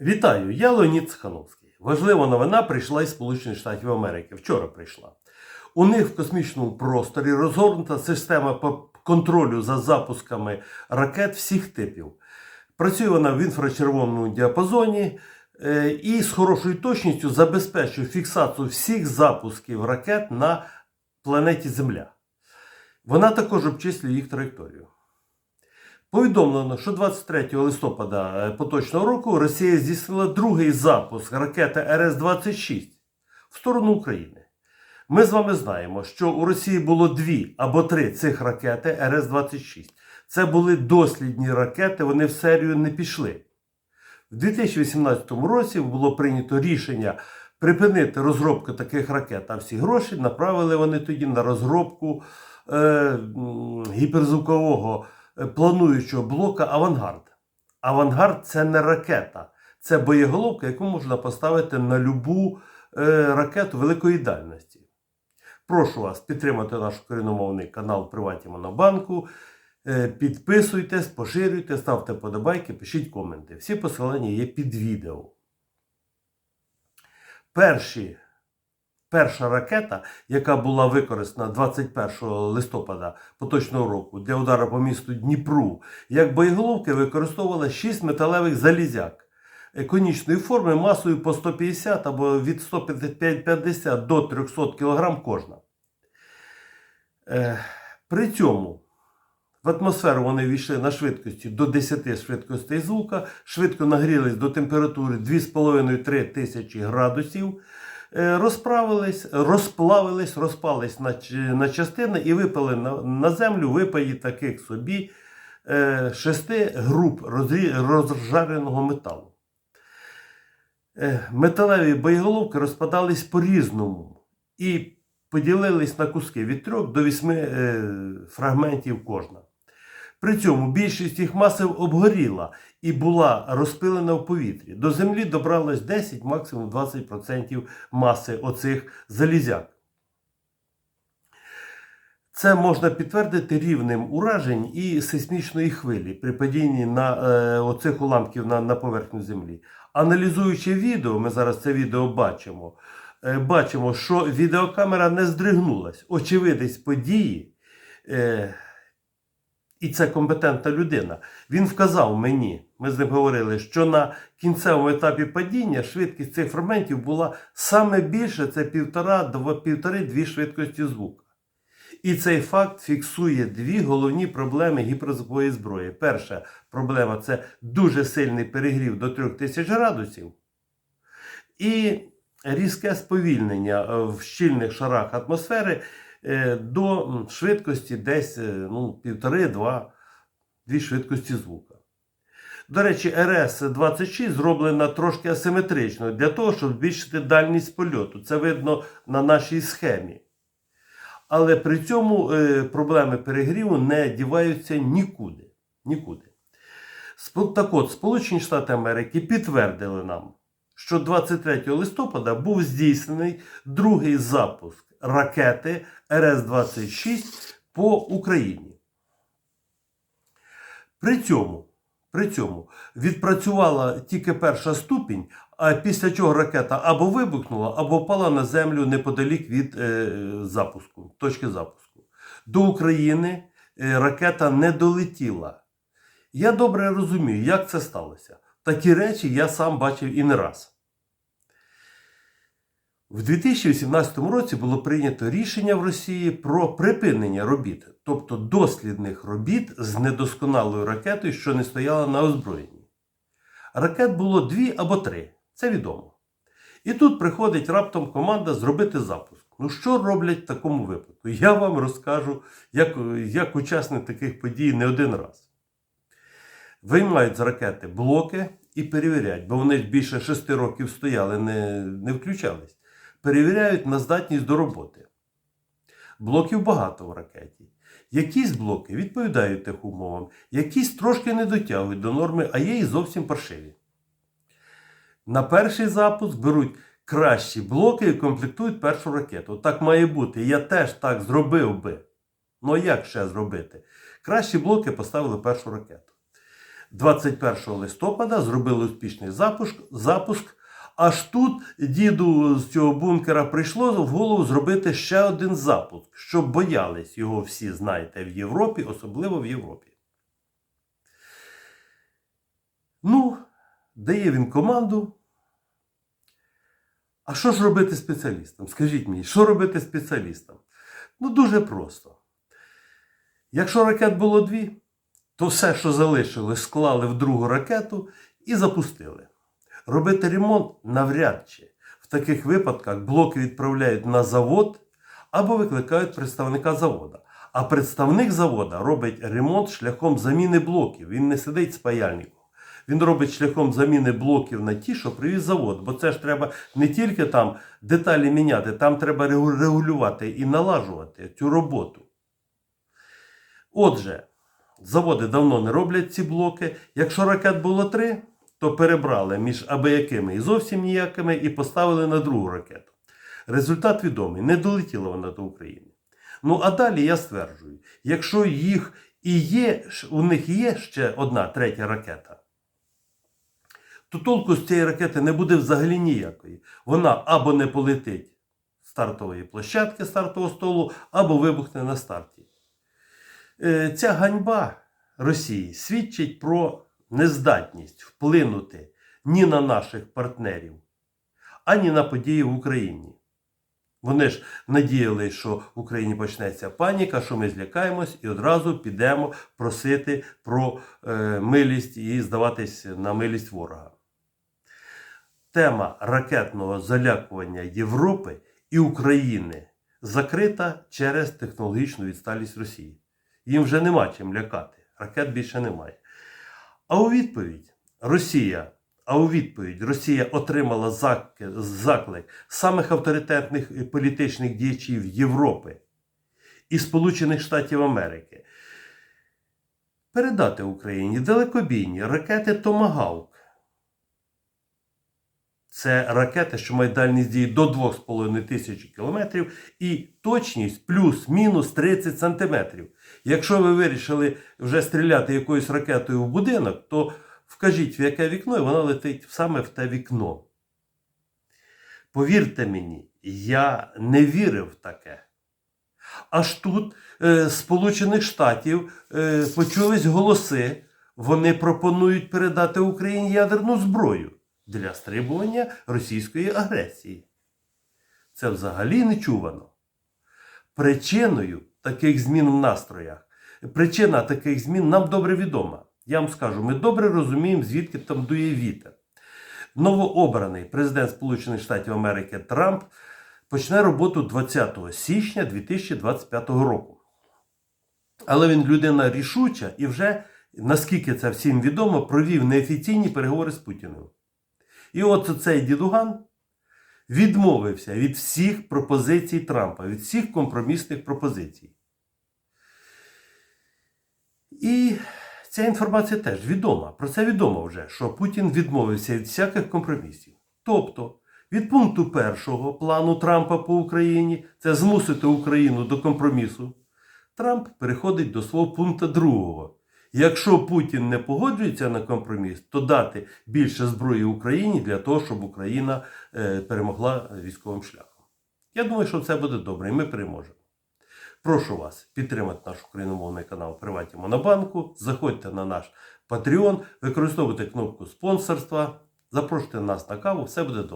Вітаю, я Леонід Цихановський. Важлива новина прийшла із Сполучених Штатів Америки. Вчора прийшла. У них в космічному просторі розгорнута система контролю за запусками ракет всіх типів. Працює вона в інфрачервоному діапазоні е, і з хорошою точністю забезпечує фіксацію всіх запусків ракет на планеті Земля. Вона також обчислює їх траєкторію. Повідомлено, що 23 листопада е, поточного року Росія здійснила другий запуск ракети РС-26 в сторону України. Ми з вами знаємо, що у Росії було дві або три цих ракети РС-26. Це були дослідні ракети, вони в серію не пішли. В 2018 році було прийнято рішення припинити розробку таких ракет, а всі гроші направили вони тоді на розробку е, гіперзвукового плануючого блока Авангард. Авангард це не ракета, це боєголовка, яку можна поставити на любу е, ракету великої дальності. Прошу вас підтримати наш корінномовний канал Приваті Монобанку. Е, Підписуйтесь, поширюйте, ставте подобайки, пишіть коменти. Всі посилання є під відео. Перші, перша ракета, яка була використана 21 листопада поточного року для удару по місту Дніпру, як боєголовки використовувала 6 металевих залізяк конічної форми масою по 150 або від 150 до 300 кг кожна. Е, При цьому в атмосферу вони війшли на швидкості до 10 швидкостей звука, швидко нагрілись до температури 2,5-3 тисячі градусів, розправились, розплавились, розпались на, на частини і випали на, на землю випаї таких собі е, шести груп розжареного металу. Е, Металеві боєголовки розпадались по-різному і поділились на куски від 3 до 8 е, фрагментів кожна. При цьому більшість їх масив обгоріла і була розпилена в повітрі. До землі добралось 10, максимум 20% маси оцих залізяк. Це можна підтвердити рівнем уражень і сейсмічної хвилі при падінні на е, оцих уламків на, на поверхню землі. Аналізуючи відео, ми зараз це відео бачимо. е, Бачимо, що відеокамера не здригнулась. Очевидець події, е, і це компетентна людина. Він вказав мені, ми з ним говорили, що на кінцевому етапі падіння швидкість цих фрагментів була саме більше це півтора-півтори-дві швидкості звука. І цей факт фіксує дві головні проблеми гіперзвукової зброї. Перша проблема це дуже сильний перегрів до 3000 градусів. І різке сповільнення е, в щільних шарах атмосфери до швидкості десь е, ну, півтори-два дві швидкості звука. До речі, РС-26 зроблена трошки асиметрично для того, щоб збільшити дальність польоту. Це видно на нашій схемі. Але при цьому е, проблеми перегріву не діваються нікуди. нікуди. Так от, Сполучені Штати Америки підтвердили нам, що 23 листопада був здійснений другий запуск ракети РС-26 по Україні. При цьому, при цьому відпрацювала тільки перша ступінь, а після чого ракета або вибухнула, або впала на землю неподалік від е, запуску, точки запуску. До України е, ракета не долетіла. Я добре розумію, як це сталося. Такі речі я сам бачив і не раз. В 2018 році було прийнято рішення в Росії про припинення робіт, тобто дослідних робіт з недосконалою ракетою, що не стояла на озброєнні. Ракет було дві або три, це відомо. І тут приходить раптом команда зробити запуск. Ну що роблять в такому випадку? Я вам розкажу, як, як учасник таких подій не один раз. Виймають з ракети блоки і перевіряють, бо вони більше шести років стояли, не, не включались. Перевіряють на здатність до роботи. Блоків багато в ракеті. Якісь блоки відповідають тих умовам, якісь трошки не дотягують до норми, а є і зовсім паршиві. На перший запуск беруть кращі блоки і комплектують першу ракету. Так має бути. Я теж так зробив би. Ну як ще зробити? Кращі блоки поставили першу ракету. 21 листопада зробили успішний запуск, запуск. Аж тут діду з цього бункера прийшло в голову зробити ще один запуск, щоб боялись його всі, знаєте, в Європі, особливо в Європі. Ну, дає він команду. А що ж робити спеціалістам? Скажіть мені, що робити спеціалістам? Ну, дуже просто. Якщо ракет було дві, то все, що залишили, склали в другу ракету і запустили. Робити ремонт навряд чи. В таких випадках блоки відправляють на завод або викликають представника завода. А представник завода робить ремонт шляхом заміни блоків. Він не сидить з паяльником. Він робить шляхом заміни блоків на ті, що привіз завод. Бо це ж треба не тільки там деталі міняти, там треба регулювати і налажувати цю роботу. Отже, заводи давно не роблять ці блоки. Якщо ракет було три, то перебрали між абиякими і зовсім ніякими і поставили на другу ракету. Результат відомий, не долетіла вона до України. Ну а далі я стверджую, якщо їх і є, у них є ще одна третя ракета, то толку з цієї ракети не буде взагалі ніякої. Вона або не полетить з стартової площадки, стартового столу, або вибухне на старті. Е, Ця ганьба Росії свідчить про нездатність вплинути ні на наших партнерів, ані на події в Україні. Вони ж надіялись, що в Україні почнеться паніка, що ми злякаємось і одразу підемо просити про е, милість і здаватись на милість ворога. Тема ракетного залякування Європи і України закрита через технологічну відсталість Росії. Їм вже нема чим лякати. Ракет більше немає. А у відповідь Росія, а у відповідь Росія отримала заклик самих авторитетних політичних діячів Європи і Сполучених Штатів Америки передати Україні далекобійні ракети Томагавк. Це ракети, що мають дальність дії до 2,5 тисяч кілометрів і точність плюс-мінус 30 сантиметрів. Якщо ви вирішили вже стріляти якоюсь ракетою в будинок, то вкажіть в яке вікно, і вона летить саме в те вікно. Повірте мені, я не вірив в таке. Аж тут е, з Сполучених Штатів е, почулись голоси. Вони пропонують передати Україні ядерну зброю для стримування російської агресії. Це взагалі не чувано. Причиною таких змін в настроях, причина таких змін нам добре відома. Я вам скажу, ми добре розуміємо, звідки там дує вітер. Новообраний президент Сполучених Штатів Америки Трамп почне роботу 20 січня 2025 року. Але він людина рішуча і вже, наскільки це всім відомо, провів неофіційні переговори з Путіним. І от цей дідуган відмовився від всіх пропозицій Трампа, від всіх компромісних пропозицій. І ця інформація теж відома. Про це відомо вже, що Путін відмовився від всяких компромісів. Тобто, від пункту першого плану Трампа по Україні це змусити Україну до компромісу. Трамп переходить до свого пункту другого. Якщо Путін не погоджується на компроміс, то дати більше зброї Україні для того, щоб Україна е, перемогла військовим шляхом. Я думаю, що все буде добре, і ми переможемо. Прошу вас підтримати наш україномовний канал Приваті Монобанку. Заходьте на наш Patreon, використовуйте кнопку спонсорства, запрошуйте нас на каву, все буде добре.